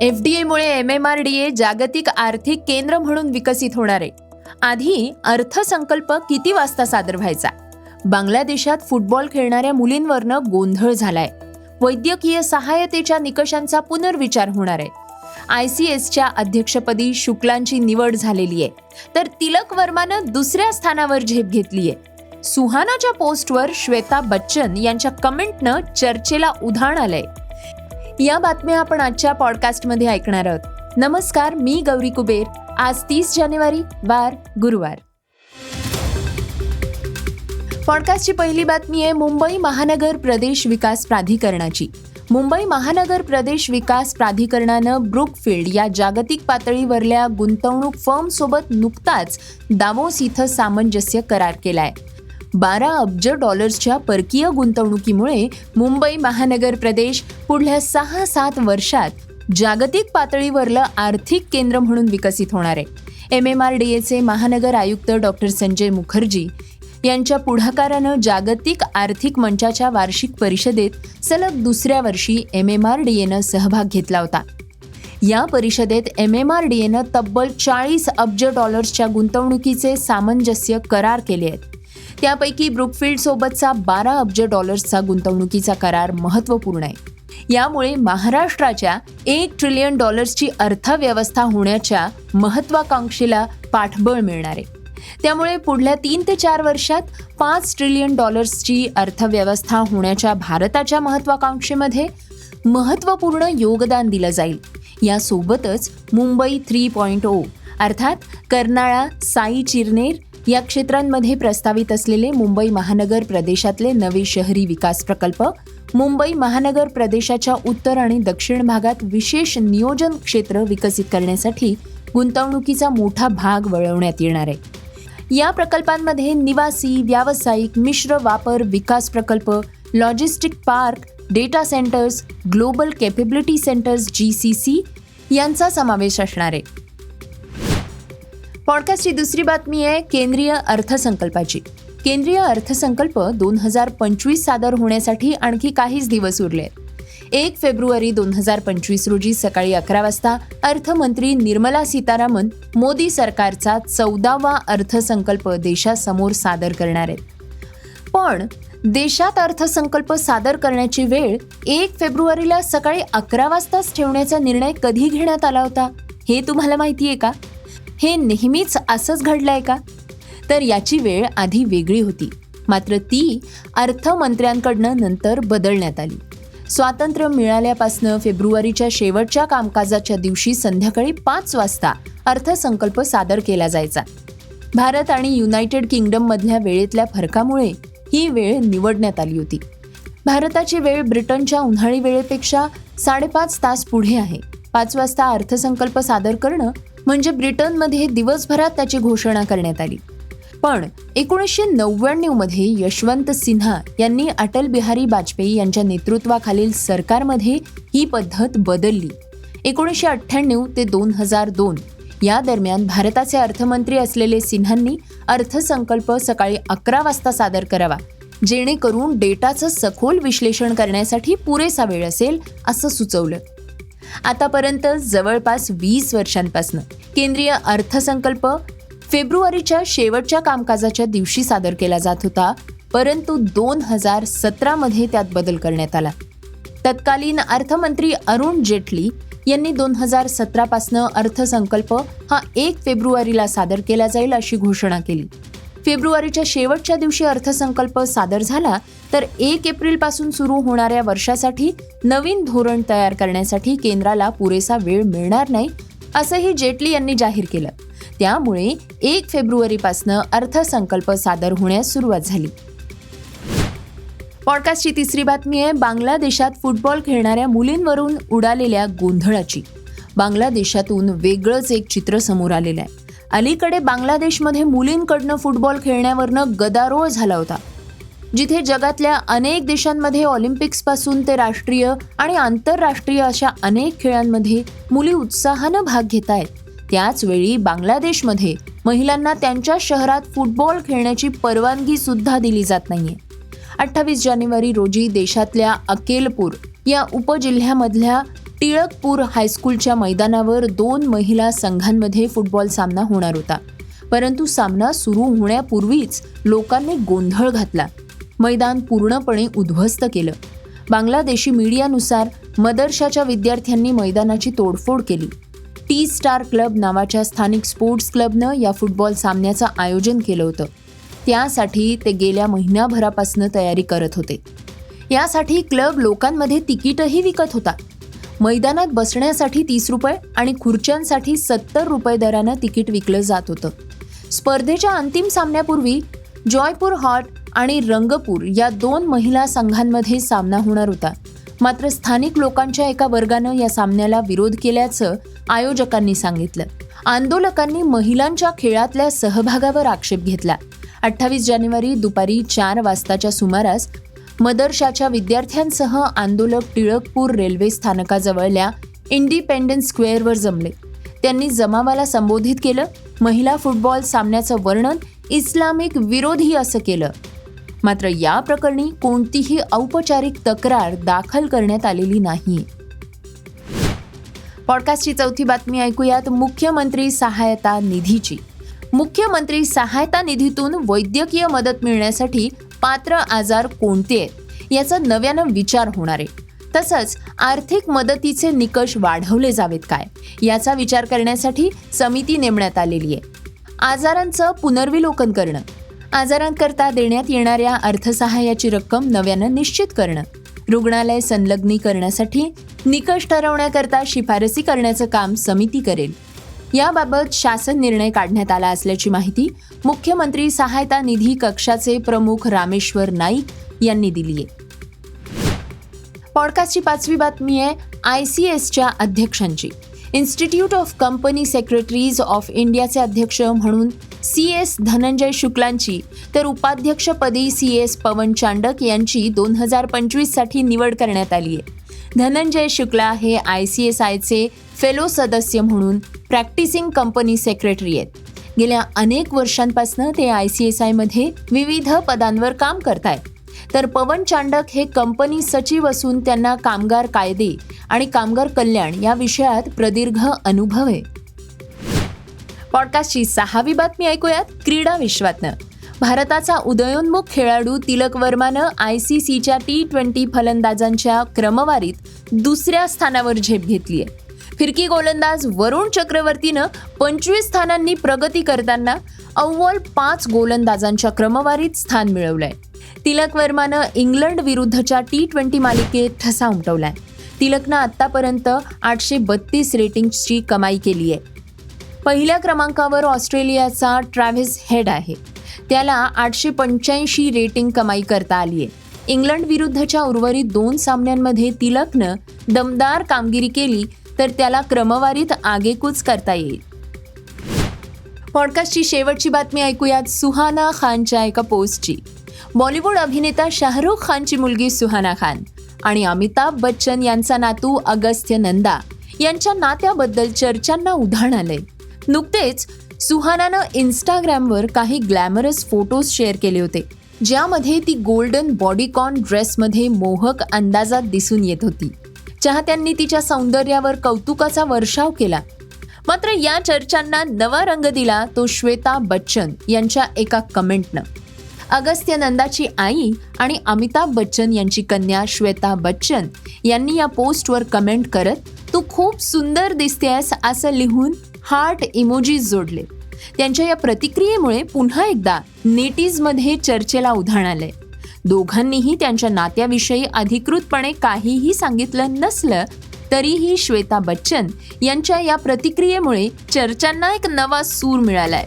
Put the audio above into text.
F D एमुळे M M R D A जागतिक आर्थिक केंद्र म्हणून विकसित होणार आहे. आधी अर्थसंकल्प किती वाजता सादर व्हायचा? बांगलादेशात फुटबॉल खेळणाऱ्या मुलींवरनं गोंधळ झालाय. वैद्यकीय सहायतेच्या निकषांचा पुनर्विचार होणार आहे. आय सी एसच्या अध्यक्षपदी शुक्लांची निवड झालेली आहे. तर तिलक वर्मानं दुसऱ्या स्थानावर झेप घेतली आहे. सुहानाच्या पोस्टवर श्वेता बच्चन यांच्या कमेंटनं चर्चेला उधाण आलंय. या बातम्या आपण आजच्या पॉडकास्टमध्ये ऐकणार आहोत. नमस्कार मी गौरी कुबेर. आज तीस जानेवारी वार गुरुवार. पॉडकास्टची पहिली बातमी आहे मुंबई महानगर प्रदेश विकास प्राधिकरणाची. मुंबई महानगर प्रदेश विकास प्राधिकरणानं ब्रुकफिल्ड या जागतिक पातळीवरल्या गुंतवणूक फर्मसोबत नुकताच दावोस इथं सामंजस्य करार केलाय. बारा अब्ज डॉलर्सच्या परकीय गुंतवणुकीमुळे मुंबई महानगर प्रदेश पुढल्या सहा सात वर्षात जागतिक पातळीवरलं आर्थिक केंद्र म्हणून विकसित होणार आहे. एम एम आर डी एचे महानगर आयुक्त डॉक्टर संजय मुखर्जी यांच्या पुढाकारानं जागतिक आर्थिक मंचाच्या वार्षिक परिषदेत सलग दुसऱ्या वर्षी एम एम आर डी एनं सहभाग घेतला होता. या परिषदेत एम एम आर डी एनं तब्बल चाळीस अब्ज डॉलर्सच्या गुंतवणुकीचे सामंजस्य करार केले आहेत. त्यापैकी ब्रुकफिल्ड सोबतचा बारा अब्ज डॉलर्सचा गुंतवणुकीचा करार महत्त्वपूर्ण आहे. यामुळे महाराष्ट्राच्या एक ट्रिलियन डॉलर्सची अर्थव्यवस्था होण्याच्या महत्वाकांक्षेला पाठबळ मिळणार आहे. त्यामुळे पुढल्या तीन ते चार वर्षात पाच ट्रिलियन डॉलर्सची अर्थव्यवस्था होण्याच्या भारताच्या महत्वाकांक्षेमध्ये महत्त्वपूर्ण योगदान दिलं जाईल. यासोबतच मुंबई थ्री पॉईंट ओ अर्थात कर्नाळा साई चिरनेर या क्षेत्रांमध्ये प्रस्तावित असलेले मुंबई महानगर प्रदेशातले नवे शहरी विकास प्रकल्प मुंबई महानगर प्रदेशाच्या उत्तर आणि दक्षिण भागात विशेष नियोजन क्षेत्र विकसित करण्यासाठी गुंतवणुकीचा मोठा भाग वळवण्यात येणार आहे. या प्रकल्पांमध्ये निवासी व्यावसायिक मिश्र वापर विकास प्रकल्प logistic park data centres global capability centres G C C यांचा समावेश असणार आहे. पॉडकास्टची दुसरी बातमी आहे केंद्रीय अर्थसंकल्पाची. केंद्रीय अर्थसंकल्प दोन हजार पंचवीस सादर होण्यासाठी आणखी काहीच दिवस उरले आहेत. एक फेब्रुवारी दोन हजार पंचवीस रोजी सकाळी अकरा वाजता अर्थमंत्री निर्मला सीतारामन मोदी सरकारचा चौदावा अर्थसंकल्प देशासमोर सादर करणार आहेत. पण देशात अर्थसंकल्प सादर करण्याची वेळ एक फेब्रुवारीला सकाळी अकरा वाजताच ठेवण्याचा निर्णय कधी घेण्यात आला होता? हे तुम्हाला माहिती आहे का? हे नेहमीच असंच घडलंय का? तर याची वेळ आधी वेगळी होती. मात्र ती अर्थमंत्र्यांकडनं नंतर बदलण्यात आली. स्वातंत्र्य मिळाल्यापासनं फेब्रुवारीच्या शेवटच्या कामकाजाच्या दिवशी संध्याकाळी पाच वाजता अर्थसंकल्प सादर केला जायचा. भारत आणि युनायटेड किंगडममधल्या वेळेतल्या फरकामुळे ही वेळ निवडण्यात आली होती. भारताची वेळ ब्रिटनच्या उन्हाळी वेळेपेक्षा साडेपाच तास पुढे आहे. पाच वाजता अर्थसंकल्प सादर करणं म्हणजे ब्रिटनमध्ये दिवसभरात त्याची घोषणा करण्यात आली. पण एकोणीसशे नव्याण्णवमध्ये यशवंत सिन्हा यांनी अटल बिहारी वाजपेयी यांच्या नेतृत्वाखालील सरकारमध्ये ही पद्धत बदलली. एकोणीसशे अठ्ठ्याण्णव ते दोन हजार दोन या दरम्यान भारताचे अर्थमंत्री असलेले सिन्हांनी अर्थसंकल्प सकाळी अकरा वाजता सादर करावा जेणेकरून डेटाचं सखोल विश्लेषण करण्यासाठी पुरेसा वेळ असेल असं सुचवलं. आतापर्यंत जवळपास वीस वर्षांपासून. केंद्रीय अर्थसंकल्प फेब्रुवारीच्या शेवटच्या कामकाजाच्या दिवशी सादर केला जात होता परंतु दोन हजार सतरामध्ये त्यात बदल करण्यात आला. तत्कालीन अर्थमंत्री अरुण जेटली यांनी दोन हजार सतरापासनं अर्थसंकल्प हा एक फेब्रुवारीला सादर केला जाईल अशी घोषणा केली. फेब्रुवारीच्या शेवटच्या दिवशी अर्थसंकल्प सादर झाला तर एक एप्रिलपासून सुरू होणाऱ्या वर्षासाठी नवीन धोरण तयार करण्यासाठी केंद्राला पुरेसा वेळ मिळणार नाही असंही जेटली यांनी जाहीर केलं. त्यामुळे एक फेब्रुवारीपासनं अर्थसंकल्प सादर होण्यास सुरुवात झाली. पॉडकास्टची तिसरी बातमी आहे बांगलादेशात फुटबॉल खेळणाऱ्या मुलींवरून उडालेल्या गोंधळाची. बांगलादेशातून वेगळंच एक चित्र समोर आलेलं आहे. अलीकडे बांगलादेशमध्ये मुलींकडनं फुटबॉल खेळण्यावरनं गदारोळ झाला होता. जिथे जगातल्या अनेक देशांमध्ये ऑलिम्पिक्सपासून ते राष्ट्रीय आणि आंतरराष्ट्रीय अशा अनेक खेळांमध्ये मुली उत्साहानं भाग घेत आहेत त्याचवेळी बांगलादेशमध्ये महिलांना त्यांच्या शहरात फुटबॉल खेळण्याची परवानगी सुद्धा दिली जात नाहीये. अठ्ठावीस जानेवारी रोजी देशातल्या अकेलपूर या उपजिल्ह्यामधल्या टिळकपूर हायस्कूलच्या मैदानावर दोन महिला संघांमध्ये फुटबॉल सामना होणार होता. परंतु सामना सुरू होण्यापूर्वीच लोकांनी गोंधळ घातला. मैदान पूर्णपणे उद्ध्वस्त केलं. बांगलादेशी मीडियानुसार मदरशाच्या विद्यार्थ्यांनी मैदानाची तोडफोड केली. टी स्टार क्लब नावाच्या स्थानिक स्पोर्ट्स क्लबनं या फुटबॉल सामन्याचं आयोजन केलं होतं. त्यासाठी ते गेल्या महिनाभरापासून तयारी करत होते. यासाठी क्लब लोकांमध्ये तिकीटही विकत होता. मैदानात बसण्यासाठी तीस रुपये आणि खुर्च्यांसाठी सत्तर रुपये दरानं तिकीट विकलं जात होतं. स्पर्धेच्या अंतिम सामन्यापूर्वी जॉयपूर हॉट आणि रंगपूर या दोन महिला संघांमध्ये सामना होणार होता. मात्र स्थानिक लोकांच्या एका वर्गानं या सामन्याला विरोध केल्याचं आयोजकांनी सांगितलं. आंदोलकांनी महिलांच्या खेळातल्या सहभागावर आक्षेप घेतला. अठ्ठावीस जानेवारी दुपारी चार वाजताच्या सुमारास मदरशाच्या विद्यार्थ्यांसह आंदोलक टिळकपूर रेल्वे स्थानकाजवळल्या इंडिपेंडन्स स्क्वेअरवर जमले. त्यांनी जमावाला संबोधित केलं महिला फुटबॉल सामन्याचं वर्णन इस्लामिक विरोधी असं केलं. मात्र या प्रकरणी कोणतीही औपचारिक तक्रार दाखल करण्यात आलेली नाही. पॉडकास्टची चौथी बातमी ऐकूयात मुख्यमंत्री सहायता निधीची. मुख्यमंत्री सहायता निधीतून वैद्यकीय मदत मिळण्यासाठी पात्र आजार कोणते आहेत याचा नव्यानं विचार होणार आहे. तसंच आर्थिक मदतीचे निकष वाढवले जावेत काय याचा विचार करण्यासाठी समिती नेमण्यात आलेली आहे. आजारांचं पुनर्विलोकन करणं आजारांकरता देण्यात येणाऱ्या अर्थसहाय्याची रक्कम नव्यानं निश्चित करणं. रुग्णालय संलग्नी करण्यासाठी निकष ठरवण्याकरता शिफारसी करण्याचं काम समिती करेल. याबाबत शासन निर्णय काढण्यात आला असल्याची माहिती मुख्यमंत्री सहायता निधी कक्षाचे प्रमुख रामेश्वर नाईक यांनी दिली आहे. पॉडकास्टची पाचवी बातमी आहे आय सी एसच्या अध्यक्षांची. Institute of company secretaries of इंडियाचे अध्यक्ष म्हणून सी एस धनंजय शुक्लांची तर उपाध्यक्षपदी सी एस पवन चांडक यांची दोन हजार पंचवीससाठी निवड करण्यात आली आहे. धनंजय शुक्ला हे आय सी एस आयचे फेलो सदस्य म्हणून प्रॅक्टिसिंग कंपनी सेक्रेटरी आहेत. गेल्या अनेक वर्षांपासून ते आय सी एस आयमध्ये विविध पदांवर काम करत आहेत तर पवन चांडक हे कंपनी सचिव असून त्यांना कामगार कायदे आणि कामगार कल्याण या विषयात प्रदीर्घ अनुभव. आहे पॉडकास्टची सहावी बातमी ऐकूयात क्रीडा विश्वातनं. भारताचा उदयोन्मुख खेळाडू तिलक वर्मानं आय सी सीच्या टी ट्वेंटी फलंदाजांच्या क्रमवारीत दुसऱ्या स्थानावर झेप घेतली आहे फिरकी गोलंदाज वरुण चक्रवर्तीनं पंचवीस स्थानांनी प्रगती करताना अव्वल पाच गोलंदाजांच्या क्रमवारीत स्थान मिळवलंय. तिलक वर्मानं इंग्लंड विरुद्धच्या टी ट्वेंटी मालिकेत ठसा उमटवलाय. तिलकनं आत्तापर्यंत आठशे बत्तीस रेटिंग्सची कमाई केली आहे. पहिल्या क्रमांकावर ऑस्ट्रेलियाचा ट्रॅव्हिस हेड आहे. त्याला आठशे पंच्याऐंशी रेटिंग कमाई करता आली आहे. इंग्लंड विरुद्धच्या उर्वरित दोन सामन्यांमध्ये तिलकनं दमदार कामगिरी केली तर त्याला क्रमवारीत आगेकूच करता येईल. पॉडकास्टची शेवटची बातमी ऐकूयात सुहाना खानच्या एका पोस्टची. बॉलिवूड अभिनेता शाहरुख खानची मुलगी सुहाना खान. आणि अमिताभ बच्चन यांचा नातू अगस्त्य नंदा यांच्या नात्याबद्दल चर्चांना उधाण आलंय. नुकतेच सुहानानं इंस्टाग्रामवर काही ग्लॅमरस फोटोज शेअर केले होते ज्यामध्ये ती गोल्डन बॉडीकॉन ड्रेसमध्ये मोहक अंदाजात दिसून येत होती. चाहत्यांनी तिच्या सौंदर्यावर कौतुकाचा वर्षाव केला. मात्र या चर्चांना नवा रंग दिला तो श्वेता बच्चन यांच्या एका कमेंटनं. अगस्त्य नंदाची आई आणि अमिताभ बच्चन यांची कन्या श्वेता बच्चन यांनी या पोस्टवर कमेंट करत तू खूप सुंदर दिसतेस असं लिहून हार्ट इमोजीज जोडले. त्यांच्या या प्रतिक्रियेमुळे पुन्हा एकदा नेटीजमध्ये चर्चेला उधाण आलंय. दोघांनीही त्यांच्या नात्याविषयी अधिकृतपणे काहीही सांगितलं नसलं तरीही श्वेता बच्चन यांच्या या प्रतिक्रियेमुळे चर्चांना एक नवा सूर मिळालाय.